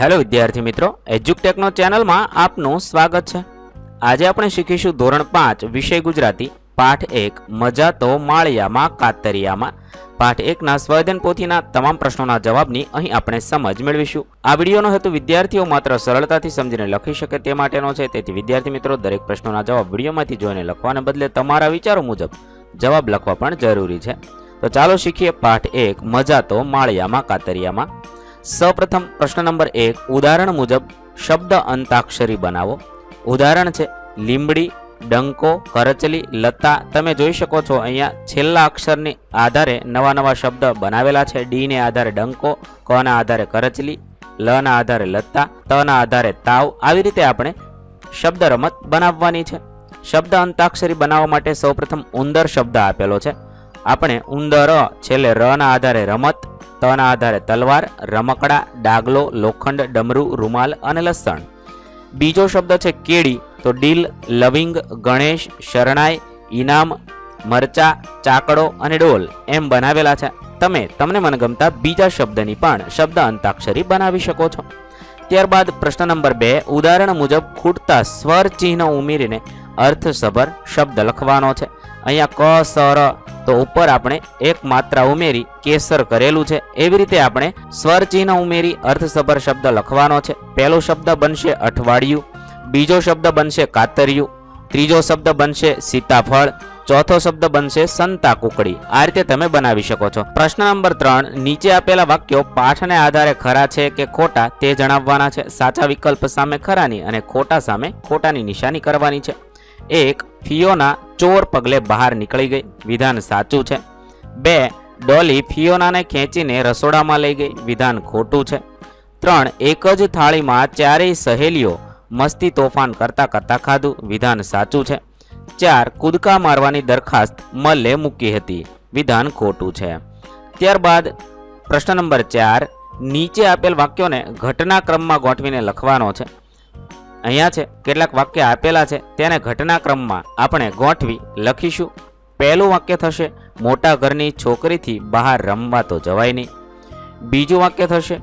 Hello વિદ્યાર્થી મિત્રો, એજ્યુકટેકનો ચેનલમાં આપનું સ્વાગત છે. આજે આપણે શીખીશું ધોરણ પાંચ, વિષય ગુજરાતી, પાઠ એક, મજા તો માળિયામાં કાતરિયામાં. પાઠ એકના સ્વયદન પોથીના તમામ પ્રશ્નોના જવાબની અહીં આપણે સમજ મેળવીશું. આ વિડીયોનો હેતુ વિદ્યાર્થીઓ માત્ર સરળતાથી સમજીને લખી શકે તે માટેનો છે. તેથી વિદ્યાર્થી મિત્રો, દરેક પ્રશ્નોના જવાબ વિડીયોમાંથી જોઈને લખવાને બદલે તમારા વિચારો મુજબ જવાબ લખવા પણ જરૂરી છે. તો ચાલો શીખીએ પાઠ એક, મજા તો માળિયામાં કાતરિયામાં. સૌપ્રથમ પ્રશ્ન નંબર એક, ઉદાહરણ મુજબ શબ્દ અંતાક્ષરી બનાવો. ઉદાહરણ છે, લીંબડી, ડંકો, કરચલી, લતા, તમે જોઈ શકો છો અહીંયા છેલ્લા અક્ષરની આધારે નવા નવા શબ્દ બનાવેલા છે. ડીને આધારે ડંકો કના આધારે કરચલી લના આધારે લતા તના આધારે તાવ. આવી રીતે આપણે શબ્દ રમત બનાવવાની છે. શબ્દ અંતાક્ષરી બનાવવા માટે સૌપ્રથમ ઉંદર શબ્દ આપેલો છે. આપણે ઉંદર, છેલ્લે ર ના આધારે રમત તના આધારે તલવાર, રમકડા, ડાગલો, લોખંડ, ડમરું, રૂમાલ અને લસણ. બીજો શબ્દ છે કેળી, તો ડીલ, લવિંગ, ગણેશ, શરણાઈ, ઇનામ, મરચા, ચાકડો અને ડોલ એમ બનાવેલા છે. તમે, તમને મનગમતા બીજા શબ્દની પણ શબ્દ અંતાક્ષરી બનાવી શકો છો. ત્યારબાદ પ્રશ્ન નંબર બે, ઉદાહરણ મુજબ ખૂટતા સ્વર ચિહ્ન ઉમેરીને અર્થસભર શબ્દ લખવાનો છે. અહીંયા ક સર તો ઉપર આપણે એક માત્રા ઉમેરી કેસર કરેલું છે. એવી રીતે આપણે સ્વર ચિહ્ન ઉમેરી અર્થસભર શબ્દ લખવાનો છે. પહેલો શબ્દ બનશે અઠવાડિયું, બીજો શબ્દ બનશે કાતરિયું, ત્રીજો શબ્દ બનશે સીતાફળ, ચોથો શબ્દ બનશે સંતા કુકડી આ રીતે તમે બનાવી શકો છો. પ્રશ્ન નંબર ત્રણ, નીચે આપેલા વાક્યો પાઠને આધારે ખરા છે કે ખોટા તે જણાવવાના છે. સાચા વિકલ્પ સામે ખરાની અને ખોટા સામે ખોટાની નિશાની કરવાની છે. એક, ફિયોના ચોર પગલે બહાર નીકળી ગઈ. વિધાન સાચું છે. બે, ડોલી ફિયોનાને ખેંચીને રસોડામાં લઈ ગઈ. વિધાન ખોટું છે. ત્રણ, એક જ થાળીમાં ચારેય સહેલીઓ મસ્તી તોફાન કરતા કરતા ખાધું. વિધાન સાચું છે. ચાર, કૂદકા મારવાની દરખાસ્ત મલ્લે મૂકી હતી. વિધાન ખોટું છે. ત્યારબાદ પ્રશ્ન નંબર ચાર, નીચે આપેલ વાક્યોને ઘટનાક્રમમાં ગોઠવીને લખવાનો છે. અહીંયા છે, કેટલાક વાક્ય આપેલા છે, તેને ઘટનાક્રમમાં આપણે ગોઠવી લખીશું. પહેલું વાક્ય થશે, મોટા ઘરની છોકરીથી બહાર રમવા તો જવાય નહીં. બીજું વાક્ય થશે,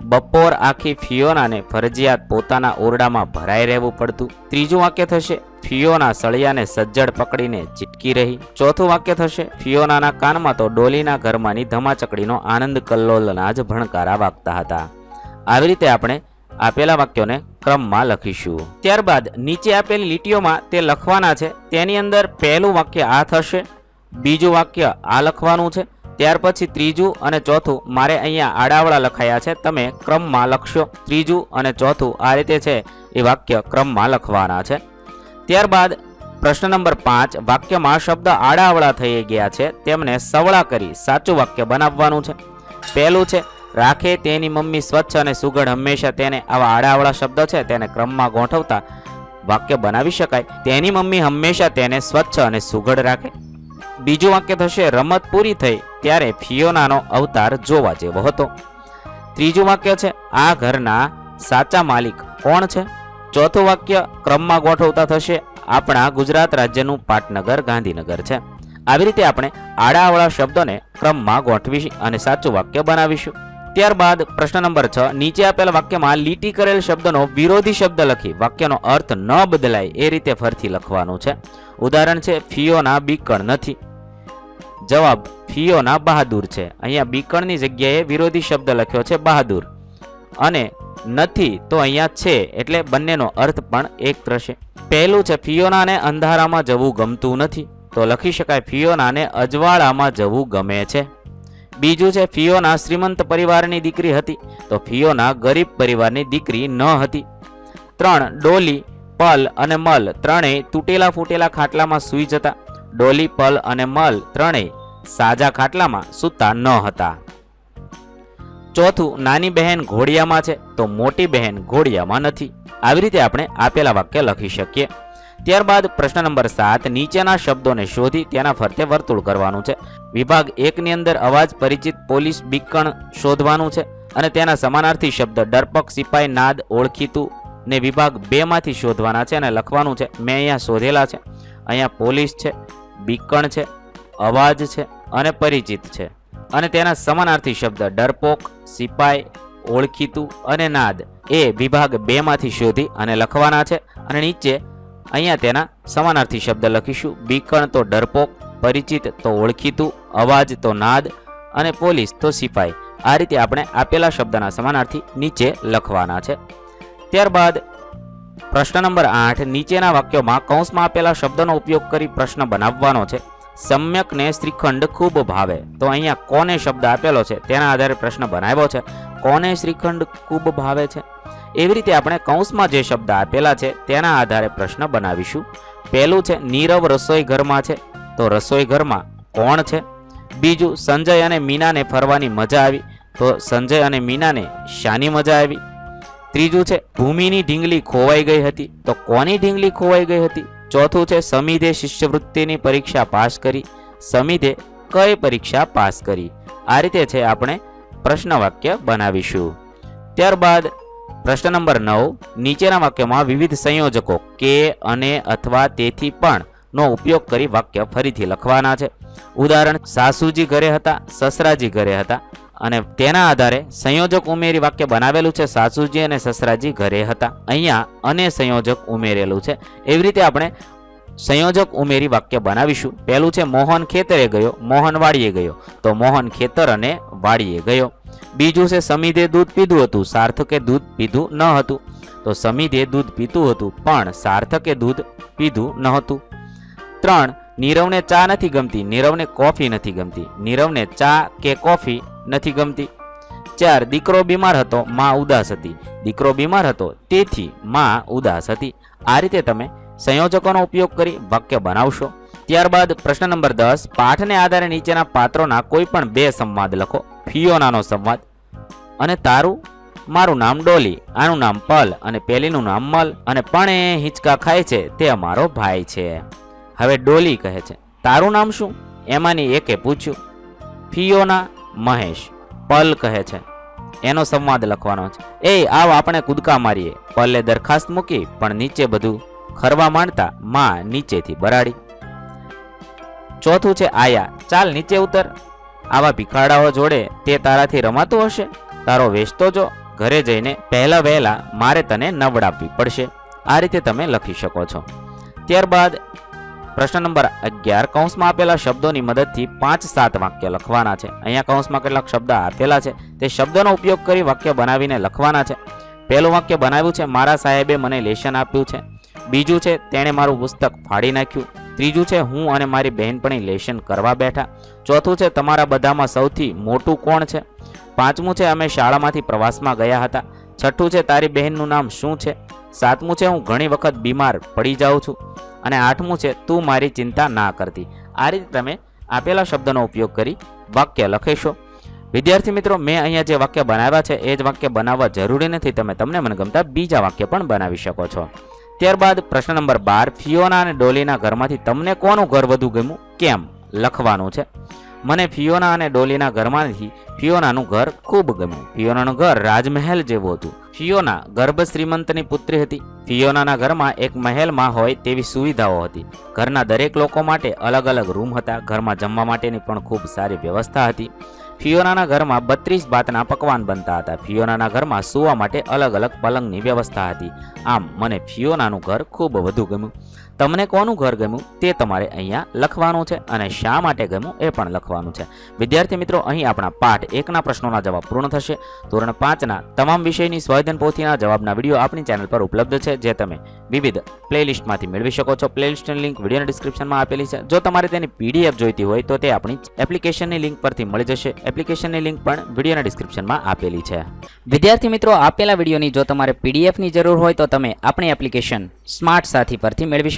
બપોર આખી ફિયોનાને ફરજિયાત પોતાના ઓરડામાં ભરાઈ રહેવું પડતું. ત્રીજું વાક્ય થશે, ફિયોના સળિયાને સજ્જડ પકડીને ચીટકી રહી. ચોથું વાક્ય થશે, ફિયોનાના કાનમાં તો ડોલીના ઘરમાંની ધમાચકડીનો આનંદ કલ્લોલના જ ભણકારા વાગતા હતા. આવી રીતે આપણે આપેલા વાક્યોને ક્રમમાં લખીશું. ત્યારબાદ નીચે આપેલી લીટીઓમાં તે લખવાના છે. તેની અંદર પહેલું વાક્ય આ થશે, બીજું વાક્ય આ લખવાનું છે. ત્યાર પછી ત્રીજું અને ચોથું મારે અહીંયા આડાવડા લખાયા છે. તમે ક્રમમાં લખશો. ત્રીજું અને ચોથું આ રીતે છે એ વાક્ય ક્રમમાં લખવાના છે. ત્યારબાદ પ્રશ્ન નંબર પાંચ, વાક્યમાં શબ્દ આડાવડા થઈ ગયા છે. તેમને સવળા કરી સાચું વાક્ય બનાવવાનું છે. પહેલું છે રાખે તેની મમ્મી સ્વચ્છ અને સુઘડ હંમેશા તેને આવા આડાવડા શબ્દ છે તેને ક્રમમાં ગોઠવતા વાક્ય બનાવી શકાય. તેની મમ્મી હંમેશા તેને સ્વચ્છ અને સુઘડ રાખે. બીજું વાક્ય થશે, રમત પૂરી થઈ ત્યારે ફિયોનાનો અવતાર જોવા જેવો હતો. ત્રીજું વાક્ય છે, આ ઘરના સાચા માલિક કોણ છે? ચોથું વાક્ય ક્રમમાં ગોઠવતા થશે, આપણા ગુજરાત રાજ્યનું પાટનગર ગાંધીનગર છે. આવી રીતે આપણે આડાવાળા શબ્દોને ક્રમમાં ગોઠવી અને સાચું વાક્ય બનાવીશું. ત્યારબાદ પ્રશ્ન નંબર છ, નીચે આપેલ વાક્યમાં લીટી કરેલ શબ્દનો વિરોધી શબ્દ લખી, વાક્યનો અર્થ ન બદલાય એ રીતે ફરીથી લખવાનું છે. ઉદાહરણ છે, ફિયોના બીકણ નથી. જવાબ, ફિયોના બહાદુર છે. અહીંયા બીકણની જગ્યાએ વિરોધી શબ્દ લખ્યો છે, બહાદુર. અને નથી તો અહીંયા છે, એટલે બંનેનો અર્થ પણ એક થશે. પહેલું છે, ફિયોનાને અંધારામાં જવું ગમતું નથી. તો લખી શકાય, ફિયોનાને અજવાળામાં જવું ગમે છે. બીજું છે, ફિયોના શ્રીમંત પરિવારની દીકરી હતી. તો ફિયોના ગરીબ પરિવારની દીકરી ન હતી. ત્રણ, ડોલી, પલ અને મલ ત્રણેય તૂટેલા ફૂટેલા ખાટલામાં સૂઈ જતા. ડોલી, પલ અને મલ ત્રણેય સાજા ખાટલામાં સૂતા ન હતા. ચોથું, નાની બહેન ઘોડિયામાં છે, તો મોટી બહેન ઘોડિયામાં નથી. આવી રીતે આપણે આપેલા વાક્ય લખી શકીએ. ત્યારબાદ પ્રશ્ન નંબર સાત, નીચેના શબ્દોને શોધી તેના ફરતે વર્તુળ કરવાનું છે. વિભાગ એકની અંદર અવાજ પરિચિત પોલીસ બીકણ શોધવાનું છે અને તેના સમાનાર્થી શબ્દ ડરપક, સિપાઈ, નાદ, ઓળખીતું ને વિભાગ બેમાંથી શોધવાના છે અને લખવાનું છે, મેં અહીંયા શોધેલા છે. અહીંયા પોલીસ છે, બીકણ છે, અવાજ છે અને પરિચિત છે. અને તેના સમાનાર્થી શબ્દ ડરપોક, સિપાઈ, ઓળખીતું અને નાદ એ વિભાગ બેમાંથી શોધી અને લખવાના છે. અને નીચે અહીંયા તેના સમાનાર્થી શબ્દ લખીશું. બીકણ તો ડરપોક, પરિચિત તો ઓળખીતું, અવાજ તો નાદ અને પોલીસ તો સિપાઈ. આ રીતે આપણે આપેલા શબ્દના સમાનાર્થી નીચે લખવાના છે. ત્યારબાદ પ્રશ્ન નંબર આઠ, નીચેના વાક્યોમાં કૌંસમાં આપેલા શબ્દનો ઉપયોગ કરી પ્રશ્ન બનાવવાનો છે. સમ્યકને શ્રીખંડ ખૂબ ભાવે. તો અહીંયા કોને શબ્દ આપેલો છે તેના આધારે પ્રશ્ન બનાવ્યો છે. કોને શ્રીખંડ ખૂબ ભાવે છે? એવી રીતે આપણે કૌંસમાં જે શબ્દ આપેલા છે, તેના આધારે પ્રશ્ન બનાવીશું. પહેલું છે, નીરવ રસોઈ ઘરમાં છે. તો રસોઈ ઘરમાં કોણ છે? બીજું, સંજય અને મીનાને ફરવાની મજા આવી. તો સંજય અને મીનાને શાની મજા આવી. ત્રીજું છે, ભૂમિની ઢીંગલી ખોવાઈ ગઈ હતી. તો કોની ઢીંગલી ખોવાઈ ગઈ હતી? ચોથું છે, સમિધે શિષ્યવૃત્તિની પરીક્ષા પાસ કરી. સમિધે કઈ પરીક્ષા પાસ કરી? આ રીતે છે, આપણે પ્રશ્ન વાક્ય બનાવીશું. ત્યારબાદ પ્રશ્ન નંબર નવ, નીચેના વાક્યમાં વિવિધ સંયોજકો કે અને અથવા તેથી પણ નો ઉપયોગ કરી વાક્ય ફરીથી લખવાના છે. ઉદાહરણ, સાસુજી ઘરે હતા, સસરાજી ઘરે હતા અને તેના આધારે સંયોજક ઉમેરી વાક્ય બનાવેલું છે, સાસુજી અને સસરાજી ઘરે હતા. અહીંયા અને સંયોજક ઉમેરેલું છે. એવી રીતે આપણે સંયોજક ઉમેરી વાક્ય બનાવીશું. પહેલું છે, મોહન ખેતરે ગયો, મોહન વાડીએ ગયો. તો મોહન ખેતર અને વાડીએ ગયો. બીજું છે સમિધે દૂધ પીધું હતું, સાર્થકે દૂધ પીધું ન હતું. તો સમિધે દૂધ પીતું હતું, પણ સાર્થકે દૂધ પીધું ન હતું. ત્રણ, નીરવને ચા નથી ગમતી, નીરવને કોફી નથી ગમતી, નીરવને ચા કે કોફી નથી ગમતી. ચાર, દીકરો બીમાર હતો, માં ઉદાસ હતી. દીકરો બીમાર હતો, તેથી માં ઉદાસ હતી. આ રીતે તમે સંયોજકોનો ઉપયોગ કરી વાક્ય બનાવશો. ત્યારબાદ પ્રશ્ન નંબર દસ, પાઠને આધારે નીચેના પાત્રોના કોઈ પણ બે સંવાદ લખો. ફિયોનાનો સંવાદ અને તારું, મારું નામ ડોલી, આનું નામ પલ અને પેલીનું નામ મલ અને પણ એ હિંચકા ખાય છે તે અમારો ભાઈ છે. હવે ડોલી કહે છે, તારું નામ શું? એમાંની એકે પૂછ્યું, ફિયોના મહેશ. પલ કહે છે, એનો સંવાદ લખવાનો છે, એ આવ આપણે કૂદકા મારીએ. પલે દરખાસ્ત મૂકી, પણ નીચે બધું ખરવા માંડતા માં નીચેથી બરાડી. ચોથું છે આયા, ચાલ નીચે ઉતર. આવા ભિખાડાઓ જોડે તે તારાથી રમાતું હશે? તારો વેચતો જો, ઘરે જઈને પહેલા વહેલા મારે તને નવડાવવી પડશે. આ રીતે તમે લખી શકો છો. ત્યારબાદ પ્રશ્ન નંબર અગિયાર, કૌંસમાં આપેલા શબ્દોની મદદથી પાંચ સાત વાક્ય લખવાના છે. અહીંયા કૌંસમાં કેટલાક શબ્દ આપેલા છે. તે શબ્દોનો ઉપયોગ કરી વાક્ય બનાવીને લખવાના છે. પહેલું વાક્ય બનાવ્યું છે, મારા સાહેબે મને લેશન આપ્યું છે. બીજું છે, તેણે મારું પુસ્તક ફાડી નાખ્યું. ત્રીજું છે, હું અને મારી બહેનપણી લેશન કરવા બેઠા. ચોથું છે, તમારા બધામાં સૌથી મોટું કોણ છે? પાંચમું છે, અમે શાળામાંથી પ્રવાસમાં ગયા હતા. છઠ્ઠું છે, તારી બહેનનું નામ શું છે? સાતમું છે, હું ઘણી વખત બીમાર પડી જાઉં છું. અને આઠમું છે, તું મારી ચિંતા ના કરતી. આ રીતે તમે આપેલા શબ્દનો ઉપયોગ કરી વાક્ય લખીશો. વિદ્યાર્થી મિત્રો, મેં અહીંયા જે વાક્ય બનાવ્યા છે, એ જ વાક્ય બનાવવા જરૂરી નથી. તમે તમને મનગમતા બીજા વાક્ય પણ બનાવી શકો છો. ત્યારબાદ પ્રશ્ન નંબર બાર, ફિયોના અને ડોલીના ઘરમાંથી તમને કોનું ઘર વધુ ગમ્યું? કેમ? લખવાનું છે. મને ફિયોના અને ડોલીના ઘરમાંથી ફિયોનાનું ઘર ખૂબ ગમ્યું. ફિયોનાનું ઘર રાજમહેલ જેવું હતું. ફિયોના ગર્ભ શ્રીમંતની પુત્રી હતી. ફિયોનાના ઘરમાં એક મહેલમાં હોય તેવી સુવિધાઓ હતી. ઘરના દરેક લોકો માટે અલગ અલગ રૂમ હતા. ઘરમાં જમવા માટેની પણ ખૂબ સારી વ્યવસ્થા હતી. ફિયોનાના ઘરમાં બત્રીસ ભાતના પકવાન બનતા હતા. ફિયોનાના ઘરમાં સૂવા માટે અલગ અલગ પલંગની વ્યવસ્થા હતી. આમ મને ફિયોનાનું ઘર ખૂબ વધુ ગમ્યું. તમને કોનું ઘર ગમ્યું તે તમારે અહીંયા લખવાનું છે અને શા માટે ગમ્યું એ પણ લખવાનું છે. વિદ્યાર્થી મિત્રો, અહીં આપણા પાઠ એકના પ્રશ્નોના જવાબ પૂર્ણ થશે. ધોરણ પાંચના તમામ વિષયની સ્વાધ્યન પોથીના જવાબના વીડિયો આપણી ચેનલ પર ઉપલબ્ધ છે, જે તમે વિવિધ પ્લેલિસ્ટમાંથી મેળવી શકો છો. પ્લેલિસ્ટની લિંક વિડીયોના ડિસ્ક્રિપ્શનમાં આપેલી છે. જો તમારે તેની પીડીએફ જોઈતી હોય તો તે આપણી એપ્લિકેશનની લિંક પરથી મળી જશે. એપ્લિકેશનની લિંક પણ વિડીયોના ડિસ્ક્રિપ્શનમાં આપેલી છે. વિદ્યાર્થી મિત્રો, આપેલા વિડીયોની જો તમારે પીડીએફની જરૂર હોય તો તમે આપણી એપ્લિકેશન સ્માર્ટ સાથી પરથી મેળવી